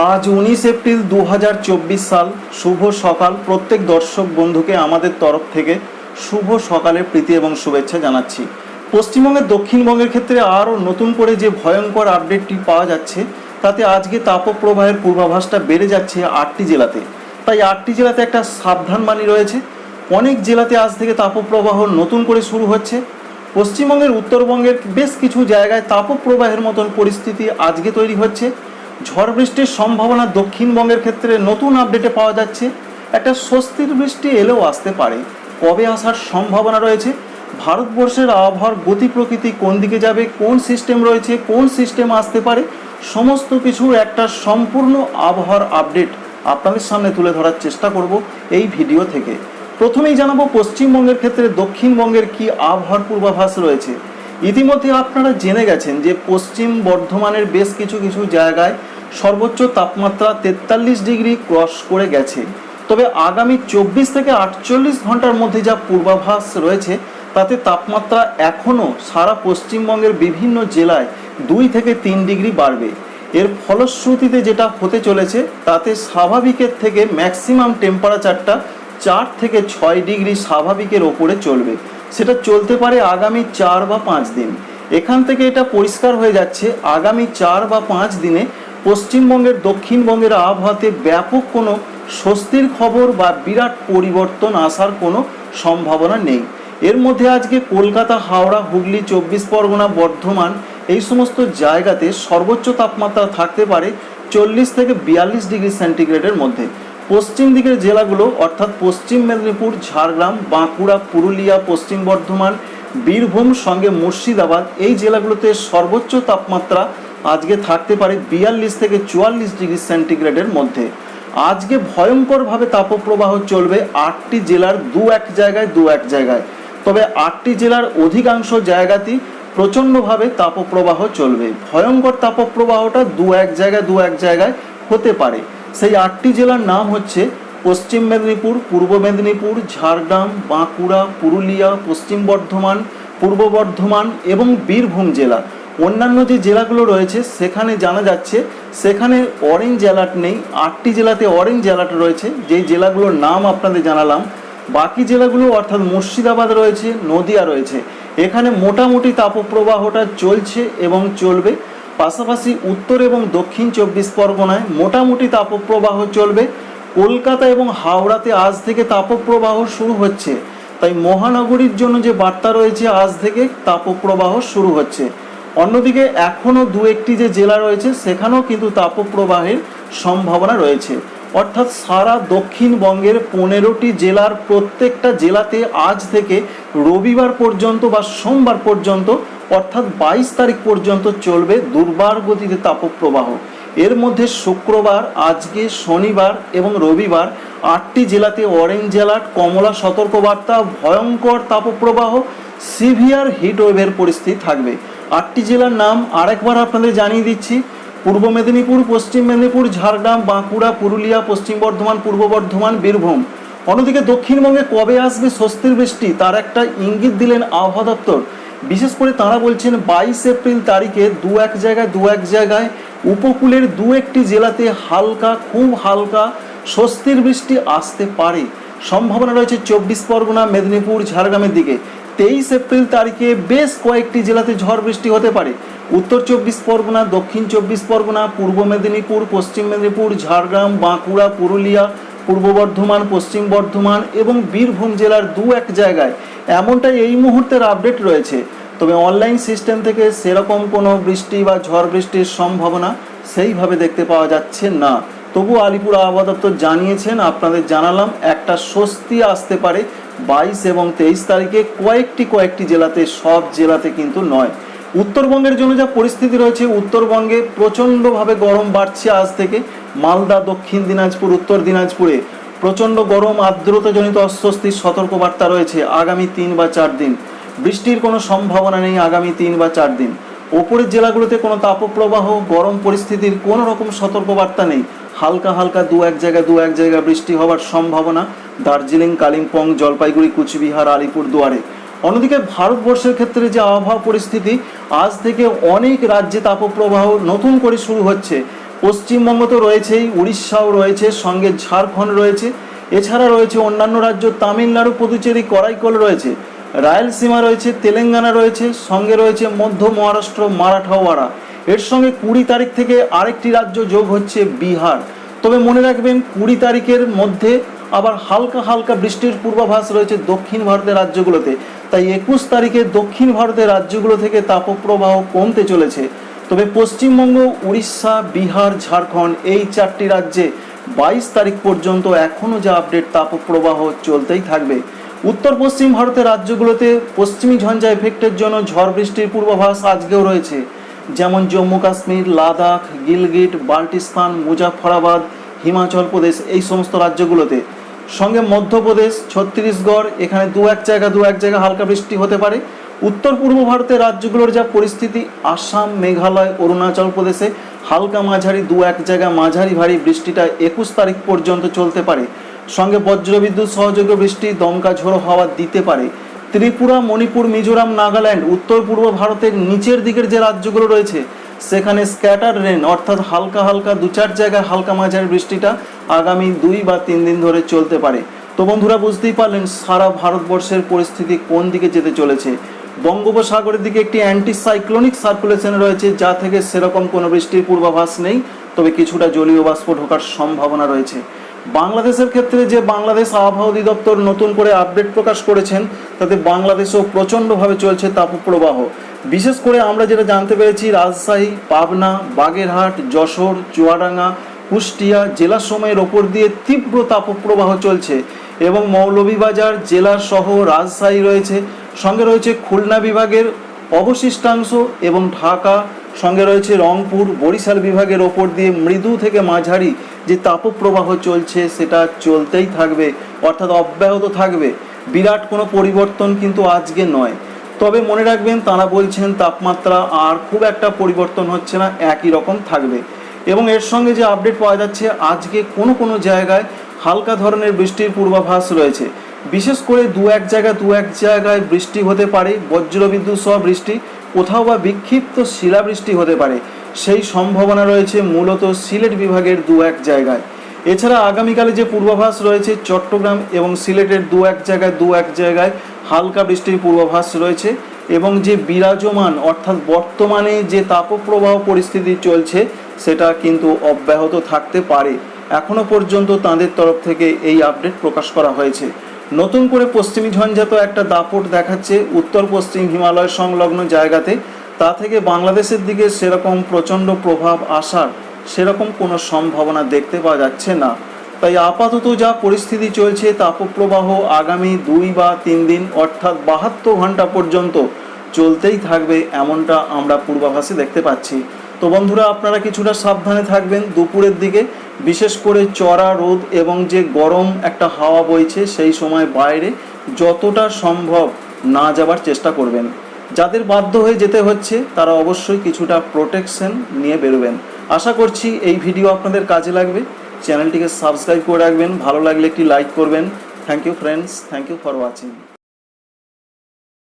আজ উনিশ এপ্রিল দু হাজার চব্বিশ সাল শুভ সকাল। প্রত্যেক দর্শক বন্ধুকে আমাদের তরফ থেকে শুভ সকালের প্রীতি এবং শুভেচ্ছা জানাচ্ছি। পশ্চিমবঙ্গের দক্ষিণবঙ্গের ক্ষেত্রে আরও নতুন করে যে ভয়ঙ্কর আপডেটটি পাওয়া যাচ্ছে, তাতে আজকে তাপপ্রবাহের পূর্বাভাসটা বেড়ে যাচ্ছে আটটি জেলাতে। তাই আটটি জেলাতে একটা সাবধানবাণী রয়েছে। অনেক জেলাতে আজ থেকে তাপপ্রবাহ নতুন করে শুরু হচ্ছে। পশ্চিমবঙ্গের উত্তরবঙ্গের বেশ কিছু জায়গায় তাপপ্রবাহের মতন পরিস্থিতি আজকে তৈরি হচ্ছে। ঝড় বৃষ্টির সম্ভাবনা দক্ষিণবঙ্গের ক্ষেত্রে নতুন আপডেটে পাওয়া যাচ্ছে। একটা স্বস্তির বৃষ্টি এলেও আসতে পারে। কবে আসার সম্ভাবনা রয়েছে? ভারতবর্ষের আবহাওয়ার গতি প্রকৃতি কোন দিকে যাবে? কোন সিস্টেম রয়েছে? কোন সিস্টেম আসতে পারে? সমস্ত কিছুর একটা সম্পূর্ণ আবহাওয়ার আপডেট আপনাদের সামনে তুলে ধরার চেষ্টা করব এই ভিডিও থেকে। প্রথমেই জানাব, পশ্চিমবঙ্গের ক্ষেত্রে দক্ষিণবঙ্গের কি আবহাওয়ার পূর্বাভাস রয়েছে? ইতিমধ্যে আপনারা জেনে গেছেন যে পশ্চিম বর্ধমানের বেশ কিছু কিছু জায়গায় সর্বোচ্চ তাপমাত্রা তেতাল্লিশ ডিগ্রি ক্রস করে গেছে। তবে আগামী চব্বিশ থেকে আটচল্লিশ ঘণ্টার মধ্যে যা পূর্বাভাস রয়েছে, তাতে তাপমাত্রা এখনও সারা পশ্চিমবঙ্গের বিভিন্ন জেলায় দুই থেকে তিন ডিগ্রি বাড়বে। এর ফলশ্রুতিতে যেটা হতে চলেছে, তাতে স্বাভাবিকের থেকে ম্যাক্সিমাম টেম্পারেচারটা চার থেকে ছয় ডিগ্রি স্বাভাবিকের ওপরে চলবে। সেটা চলতে পারে আগামী চার বা পাঁচ দিন। এখান থেকে এটা পরিষ্কার হয়ে যাচ্ছে, আগামী চার বা পাঁচ দিনে পশ্চিমবঙ্গের, দক্ষিণবঙ্গের আবহাওয়াতে ব্যাপক কোনো স্বস্তির খবর বা বিরাট পরিবর্তন আসার কোনো সম্ভাবনা নেই। এর মধ্যে আজকে কলকাতা, হাওড়া, হুগলি, চব্বিশ পরগনা, বর্ধমান এই সমস্ত জায়গাতে সর্বোচ্চ তাপমাত্রা থাকতে পারে চল্লিশ থেকে বিয়াল্লিশ ডিগ্রি সেন্টিগ্রেডের মধ্যে। পশ্চিম দিকের জেলাগুলো, অর্থাৎ পশ্চিম মেদিনীপুর, ঝাড়গ্রাম, বাঁকুড়া, পুরুলিয়া, পশ্চিম বর্ধমান, বীরভূম, সঙ্গে মুর্শিদাবাদ এই জেলাগুলোতে সর্বোচ্চ তাপমাত্রা আজকে থাকতে পারে বিয়াল্লিশ থেকে চুয়াল্লিশ ডিগ্রি সেন্টিগ্রেডের মধ্যে। আজকে ভয়ঙ্করভাবে তাপপ্রবাহ চলবে আটটি জেলার দু এক জায়গায়, দু এক জায়গায়। তবে আটটি জেলার অধিকাংশ জায়গাতেই প্রচণ্ডভাবে তাপপ্রবাহ চলবে। ভয়ঙ্কর তাপপ্রবাহটা দু এক জায়গায়, দু এক জায়গায় হতে পারে। সেই আটটি জেলার নাম হচ্ছে পশ্চিম মেদিনীপুর, পূর্ব মেদিনীপুর, ঝাড়গ্রাম, বাঁকুড়া, পুরুলিয়া, পশ্চিম বর্ধমান, পূর্ব বর্ধমান এবং বীরভূম জেলা। অন্যান্য যে জেলাগুলো রয়েছে, সেখানে জানা যাচ্ছে, সেখানে অরেঞ্জ অ্যালার্ট নেই, আটটি জেলাতে অরেঞ্জ অ্যালার্ট রয়েছে, যেই জেলাগুলোর নাম আপনাদের জানালাম। বাকি জেলাগুলো অর্থাৎ মুর্শিদাবাদ রয়েছে, নদিয়া রয়েছে। এখানে মোটামুটি তাপপ্রবাহটা চলছে এবং চলবে। পাশাপাশি উত্তর এবং দক্ষিণ চব্বিশ পরগনায় মোটামুটি তাপপ্রবাহ চলবে। কলকাতা এবং হাওড়াতে আজ থেকে তাপপ্রবাহ শুরু হচ্ছে। তাই মহানগরীর জন্য যে বার্তা রয়েছে, আজ থেকে তাপপ্রবাহ শুরু হচ্ছে। অন্যদিকে এখনও দু একটি যে জেলা রয়েছে, সেখানেও কিন্তু তাপপ্রবাহের সম্ভাবনা রয়েছে। অর্থাৎ সারা দক্ষিণবঙ্গের পনেরোটি জেলার প্রত্যেকটা জেলাতে আজ থেকে রবিবার পর্যন্ত বা সোমবার পর্যন্ত, অর্থাৎ বাইশ তারিখ পর্যন্ত চলবে দুর্বার গতিতে তাপপ্রবাহ। এর মধ্যে শুক্রবার, আজকে শনিবার এবং রবিবার আটটি জেলাতে অরেঞ্জ অ্যালার্ট, কমলা সতর্কবার্তা, ভয়ঙ্কর তাপপ্রবাহ, সিভিয়ার হিট ওয়েভের পরিস্থিতি থাকবে। আটটি জেলার নাম আরেকবার আপনাদের জানিয়ে দিচ্ছি। পূর্ব মেদিনীপুর, পশ্চিম মেদিনীপুর, ঝাড়গ্রাম, বাঁকুড়া, পুরুলিয়া, পশ্চিম বর্ধমান, পূর্ব বর্ধমান, বীরভূম। অন্যদিকে দক্ষিণবঙ্গে কবে আসবে স্বস্তির বৃষ্টি, তার একটা ইঙ্গিত দিলেন আবহাওয়া দপ্তর। বিশেষ করে তারা বলছেন বাইশ এপ্রিল তারিখে দু এক জায়গায়, দু এক জায়গায়, উপকূলের দু একটি জেলাতে হালকা, খুব হালকা স্বস্তির বৃষ্টি আসতে পারে। সম্ভাবনা রয়েছে চব্বিশ পরগনা, মেদিনীপুর, ঝাড়গ্রামের দিকে। তেইশ এপ্রিল তারিখে বেশ কয়েকটি জেলাতে ঝড় বৃষ্টি হতে পারে। উত্তর চব্বিশ পরগনা, দক্ষিণ চব্বিশ পরগনা, পূর্ব মেদিনীপুর, পশ্চিম মেদিনীপুর, ঝাড়গ্রাম, বাঁকুড়া, পুরুলিয়া, পূর্ব বর্ধমান, পশ্চিম বর্ধমান এবং বীরভূম জেলার দু এক জায়গায়। এমনটাই এই মুহূর্তের আপডেট রয়েছে। তবে অনলাইন সিস্টেম থেকে সেরকম কোনো বৃষ্টি বা ঝড় বৃষ্টির সম্ভাবনা সেইভাবে দেখতে পাওয়া যাচ্ছে না। তবু আলিপুর আবহাওয়া দপ্তর জানিয়েছেন, আপনাদের জানালাম, একটা স্বস্তি আসতে পারে বাইশ এবং তেইশ তারিখে কয়েকটি কয়েকটি জেলাতে, সব জেলাতে কিন্তু নয়। উত্তরবঙ্গের জন্য যা পরিস্থিতি রয়েছে, উত্তরবঙ্গে প্রচণ্ডভাবে গরম বাড়ছে আজ থেকে। মালদা, দক্ষিণ দিনাজপুর, উত্তর দিনাজপুরে প্রচণ্ড গরম, আর্দ্রতাজনিত অস্বস্তির সতর্কবার্তা রয়েছে আগামী তিন বা চার দিন। বৃষ্টির কোনো সম্ভাবনা নেই আগামী তিন বা চার দিন। ওপরের জেলাগুলোতে কোনো তাপপ্রবাহ, গরম পরিস্থিতির কোনো রকম সতর্কবার্তা নেই। হালকা হালকা দু এক জায়গায় দু এক জায়গায় বৃষ্টি হওয়ার সম্ভাবনা দার্জিলিং, কালিম্পং, জলপাইগুড়ি, কুচবিহার, আলিপুর দুয়ারে। অন্যদিকে ভারতবর্ষের ক্ষেত্রে যে আবহাওয়া পরিস্থিতি, আজ থেকে অনেক রাজ্যে তাপপ্রবাহ নতুন করে শুরু হচ্ছে। পশ্চিমবঙ্গ তো রয়েছেই, উড়িষ্যাও রয়েছে, সঙ্গে ঝাড়খণ্ড রয়েছে। এছাড়া রয়েছে অন্যান্য রাজ্য, তামিলনাড়ু, পুদুচেরি, করাইকল রয়েছে। রায়লসীমা রয়েছে, তেলেঙ্গানা রয়েছে, সঙ্গে রয়েছে মধ্য মহারাষ্ট্র, মারাঠাওয়াড়া। এর সঙ্গে কুড়ি তারিখ থেকে আরেকটি রাজ্য যোগ হচ্ছে বিহার। তবে মনে রাখবেন, কুড়ি তারিখের মধ্যে আবার হালকা হালকা বৃষ্টির পূর্বাভাস রয়েছে দক্ষিণ ভারতের রাজ্যগুলোতে। তাই একুশ তারিখে দক্ষিণ ভারতের রাজ্যগুলো থেকে তাপপ্রবাহ কমতে চলেছে। তবে পশ্চিমবঙ্গ, উড়িষ্যা, বিহার, ঝাড়খণ্ড এই চারটি রাজ্যে বাইশ তারিখ পর্যন্ত এখনও যা আপডেট, তাপপ্রবাহ চলতেই থাকবে। উত্তর পশ্চিম ভারতের রাজ্যগুলোতে পশ্চিমী ঝঞ্ঝা এফেক্টের জন্য ঝড় বৃষ্টির পূর্বাভাস আজকেও রয়েছে। যেমন জম্মু কাশ্মীর, লাদাখ, গিলগিট, বাল্টিস্তান, মুজাফরাবাদ, হিমাচল প্রদেশ, এই সমস্ত রাজ্যগুলোতে। সঙ্গে মধ্যপ্রদেশ, ছত্তিশগড়, এখানে দু এক জায়গা, দু এক জায়গা হালকা বৃষ্টি হতে পারে। উত্তর পূর্ব ভারতের রাজ্যগুলোর যা পরিস্থিতি, আসাম, মেঘালয়, অরুণাচল প্রদেশে হালকা মাঝারি, দু এক জায়গা মাঝারি ভারী বৃষ্টিটা একুশ তারিখ পর্যন্ত চলতে পারে। সঙ্গে বজ্রবিদ্যুৎ সহযোগী বৃষ্টি, দমকা ঝোড়ো হাওয়া দিতে পারে। ত্রিপুরা, মণিপুর, মিজোরাম, নাগাল্যান্ড, উত্তর পূর্ব ভারতের নিচের দিকের যে রাজ্যগুলো রয়েছে, সেখানে স্ক্যাটার রেন অর্থাৎ হালকা হালকা দু চার জায়গায় হালকা মাঝারি বৃষ্টিটা আগামী দুই বা তিন দিন ধরে চলতে পারে। তো বন্ধুরা, বুঝতেই পারলেন সারা ভারতবর্ষের পরিস্থিতি কোন দিকে যেতে চলেছে। বঙ্গোপসাগরের দিকে একটি অ্যান্টি সাইক্লোনিক সার্কুলেশন রয়েছে, যা থেকে সেরকম কোনো বৃষ্টির পূর্বাভাস নেই, তবে কিছুটা জলীয় বাষ্প ঢোকার সম্ভাবনা রয়েছে। বাংলাদেশের ক্ষেত্রে যে বাংলাদেশ আবহাওয়া অধিদপ্তর নতুন করে আপডেট প্রকাশ করেছেন, তাতে বাংলাদেশেও প্রচণ্ডভাবে চলছে তাপপ্রবাহ। বিশেষ করে আমরা যেটা জানতে পেরেছি, রাজশাহী, পাবনা, বাগেরহাট, যশোর, চুয়াডাঙ্গা, কুষ্টিয়া জেলা সময়ের ওপর দিয়ে তীব্র তাপপ্রবাহ চলছে এবং মৌলভীবাজার জেলার সহ রাজশাহী রয়েছে। সঙ্গে রয়েছে খুলনা বিভাগের অবশিষ্টাংশ এবং ঢাকা সঙ্গে রয়েছে রংপুর, বরিশাল বিভাগের ওপর দিয়ে মৃদু থেকে মাঝারি যে তাপপ্রবাহ চলছে, সেটা চলতেই থাকবে, অর্থাৎ অব্যাহত থাকবে। বিরাট কোনো পরিবর্তন কিন্তু আজকে নয়। তবে মনে রাখবেন, তারা বলছেন তাপমাত্রা আর খুব একটা পরিবর্তন হচ্ছে না, একই রকম থাকবে। এবং এর সঙ্গে যে আপডেট পাওয়া যাচ্ছে, আজকে কোনো কোনো জায়গায় হালকা ধরনের বৃষ্টির পূর্বাভাস রয়েছে। বিশেষ করে দু এক জায়গায় দু এক জায়গায় বৃষ্টি হতে পারে, বজ্রবিদ্যুৎ সহ বৃষ্টি। কোথাও বা বিক্ষিপ্ত শিলাবৃষ্টি হতে পারে। সেই সম্ভাবনা রয়েছে মূলত সিলেট বিভাগের দু এক জায়গায়। এছাড়া আগামীকালে যে পূর্বাভাস রয়েছে চট্টগ্রাম এবং সিলেটের দু এক জায়গায় দু এক জায়গায় হালকা বৃষ্টির পূর্বাভাস রয়েছে এবং যে বিরাজমান অর্থাৎ বর্তমানে যে তাপপ্রবাহ পরিস্থিতি চলছে সেটা কিন্তু অব্যাহত থাকতে পারে। এখনও পর্যন্ত তাদের তরফ থেকে এই আপডেট প্রকাশ করা হয়েছে। নতুন করে পশ্চিমী ঝঞ্ঝাত একটা দাপট দেখাচ্ছে উত্তর পশ্চিম হিমালয় সংলগ্ন জায়গাতে। তা থেকে বাংলাদেশের দিকে সেরকম প্রচণ্ড প্রভাব আসার সেরকম কোনো সম্ভাবনা দেখতে পাওয়া যাচ্ছে না। তাই আপাতত যা পরিস্থিতি চলছে তাপপ্রবাহ আগামী দুই বা তিন দিন অর্থাৎ বাহাত্তর ঘণ্টা পর্যন্ত চলতেই থাকবে এমনটা আমরা পূর্বাভাসে দেখতে পাচ্ছি। তো বন্ধুরা, আপনারা কিছুটা সাবধানে থাকবেন দুপুরের দিকে। বিশেষ করে চড়া, রোদ এবং যে গরম একটা হাওয়া বইছে সেই সময় বাইরে যতটা সম্ভব না যাবার চেষ্টা করবেন। যাদের বাধ্য হয়ে যেতে হচ্ছে, তারা অবশ্যই কিছুটা প্রোটেকশন নিয়ে বেরোবেন। আশা করছি এই ভিডিও আপনাদের কাজে লাগবে। চ্যানেলটিকে সাবস্ক্রাইব করে রাখবেন। ভালো লাগলে একটি লাইক করবেন। Thank you friends thank you for watching